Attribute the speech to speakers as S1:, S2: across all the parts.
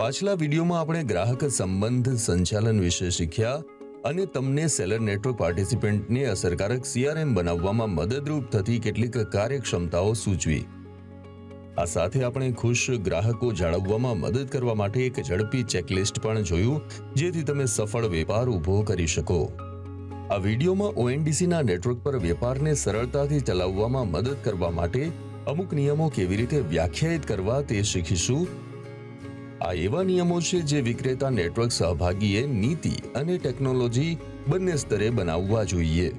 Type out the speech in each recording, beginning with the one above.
S1: પાછલા વિડીયોમાં આપણે ગ્રાહક સંબંધ સંચાલન વિશે શીખ્યા અને તમને સેલર નેટવર્ક પાર્ટિસિપન્ટને અસરકારક સીઆરએમ બનાવવામાં મદદરૂપ થતી કેટલીક કાર્યક્ષમતાઓ સૂચવી. આ સાથે આપણે ખુશ ગ્રાહકો જાળવવામાં મદદ કરવા માટે એક ઝડપી ચેકલિસ્ટ પણ જોયું, જેથી તમે સફળ વેપાર ઊભો કરી શકો. આ વિડીયોમાં ઓએનડીસીના નેટવર્ક પર વેપારને સરળતાથી ચલાવવામાં મદદ કરવા માટે અમુક નિયમો કેવી રીતે વ્યાખ્યાયિત કરવા તે શીખીશું આ એવા નિયમો છે જે વિક્રેતા નેટવર્ક સહભાગીએ નીતિ અને ટેકનોલોજી બંને સ્તરે બનાવવા જોઈએ.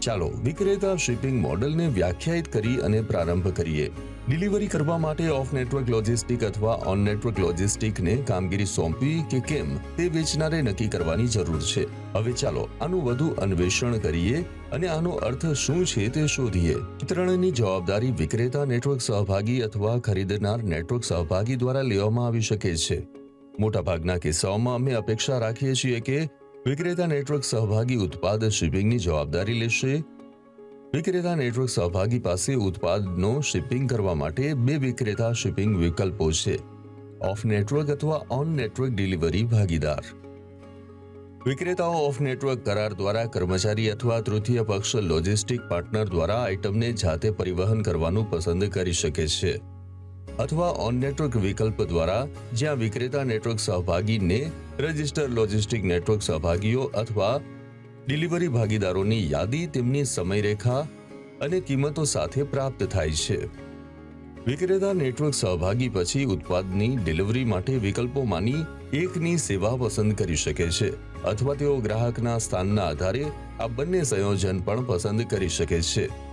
S1: ચાલો વિક્રેતા શિપિંગ મોડલને વ્યાખ્યાયિત કરી અને પ્રારંભ કરીએ. ડિલિવરી કરવા માટે ઓફ નેટવર્ક લોજિસ્ટિક અથવા ઓન નેટવર્ક લોજિસ્ટિકને કામગીરી સોંપવી કે કેમ તે વેચનારે નક્કી કરવાની જરૂર છે. હવે ચાલો આનું વધુ અન્વેષણ કરીએ અને આનો અર્થ શું છે તે શોધીએ. વિતરણની જવાબદારી વિક્રેતા નેટવર્ક સહભાગી અથવા ખરીદનાર નેટવર્ક સહભાગી દ્વારા લેવામાં આવી શકે છે. મોટાભાગના કિસ્સાઓમાં અમે અપેક્ષા રાખીએ છીએ કે વિક્રેતા નેટવર્ક સહભાગી ઉત્પાદ શિપિંગની જવાબદારી લેશે? વિક્રેતા નેટવર્ક સહભાગી પાસે ઉત્પાદનો શિપિંગ કરવા માટે બે વિક્રેતા શિપિંગ વિકલ્પો છે. ઓફ નેટવર્ક અથવા ઓન નેટવર્ક ડિલિવરી ભાગીદાર. વિક્રેતાઓ ઓફ નેટવર્ક કરાર દ્વારા કર્મચારી અથવા તૃતીય પક્ષ લોજિસ્ટિક પાર્ટનર દ્વારા આઇટમને જાતે પરિવહન કરવાનું પસંદ કરી શકે છે. અથવા ઓન નેટવર્ક વિકલ્પ દ્વારા જ્યાં વિક્રેતા નેટવર્ક સહભાગીને રજિસ્ટર લોજિસ્ટિક નેટવર્ક સહભાગીઓ અથવા ડિલિવરી ભાગીદારોની યાદી, તેમની સમયરેખા અને કિંમતો સાથે પ્રાપ્ત થાય છે. વિક્રેતા નેટવર્ક સહભાગી પછી ઉત્પાદની ડિલિવરી માટે વિકલ્પોમાંની એકની સેવા પસંદ કરી શકે છે અથવા તેઓ ગ્રાહકના સ્થાનના આધારે આ બંને સંયોજન પણ પસંદ કરી શકે છે.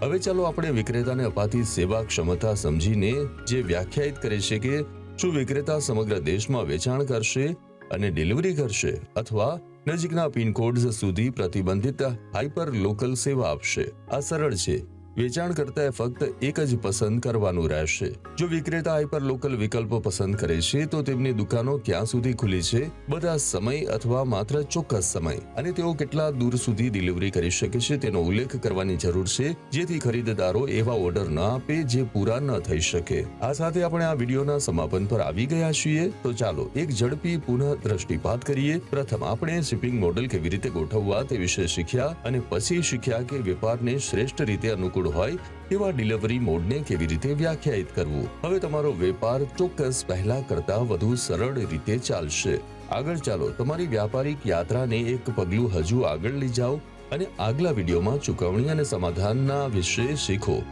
S1: હવે ચાલો આપણે વિક્રેતાને અપાતી સેવા ક્ષમતા સમજીને જે વ્યાખ્યાયિત કરે છે કે શું વિક્રેતા સમગ્ર દેશમાં વેચાણ કરશે અને ડિલિવરી કરશે અથવા નજીકના પિનકોડ્સ સુધી પ્રતિબંધિત હાઇપર લોકલ સેવા આપશે. આ સરળ છે. વેચાણ કરતાએ ફક્ત એક જ પસંદ કરવાનું રહેશે. જો વિક્રેતા હાઇપર લોકલ વિકલ્પો પસંદ કરે છે, તો તેમની દુકાનો ક્યાં સુધી ખુલી છે? બધા સમય અથવા માત્ર ચોક્કસ સમય? અને તેઓ કેટલા દૂર સુધી ડિલિવરી કરી શકે છે તેનો ઉલ્લેખ કરવાની જરૂર છે, જેથી ખરીદદારો એવા ઓર્ડર ન આપે જે પૂરા ન થઈ શકે. આ સાથે આપણે આ વિડીયોના સમાપન પર આવી ગયા છીએ. તો ચાલો એક ઝડપી પુનઃ દ્રષ્ટિપાત કરીએ. પ્રથમ આપણે શિપિંગ મોડેલ કેવી રીતે ગોઠવવા તે વિશે શીખ્યા અને પછી શીખ્યા કે વેપારને શ્રેષ્ઠ રીતે અનુકૂળ હોય તેવા ડિલિવરી મોડને કેવી રીતે વ્યાખ્યાયિત કરવું? હવે તમારો વેપાર ચોક્કસ પહેલા કરતા વધુ સરળ રીતે ચાલશે. આગળ ચાલો, તમારી વ્યાપારિક યાત્રાને એક પગલું હજુ આગળ લઈ જાઓ અને આગલા વિડીયોમાં ચૂકવણી અને સમાધાનના વિશે શીખો.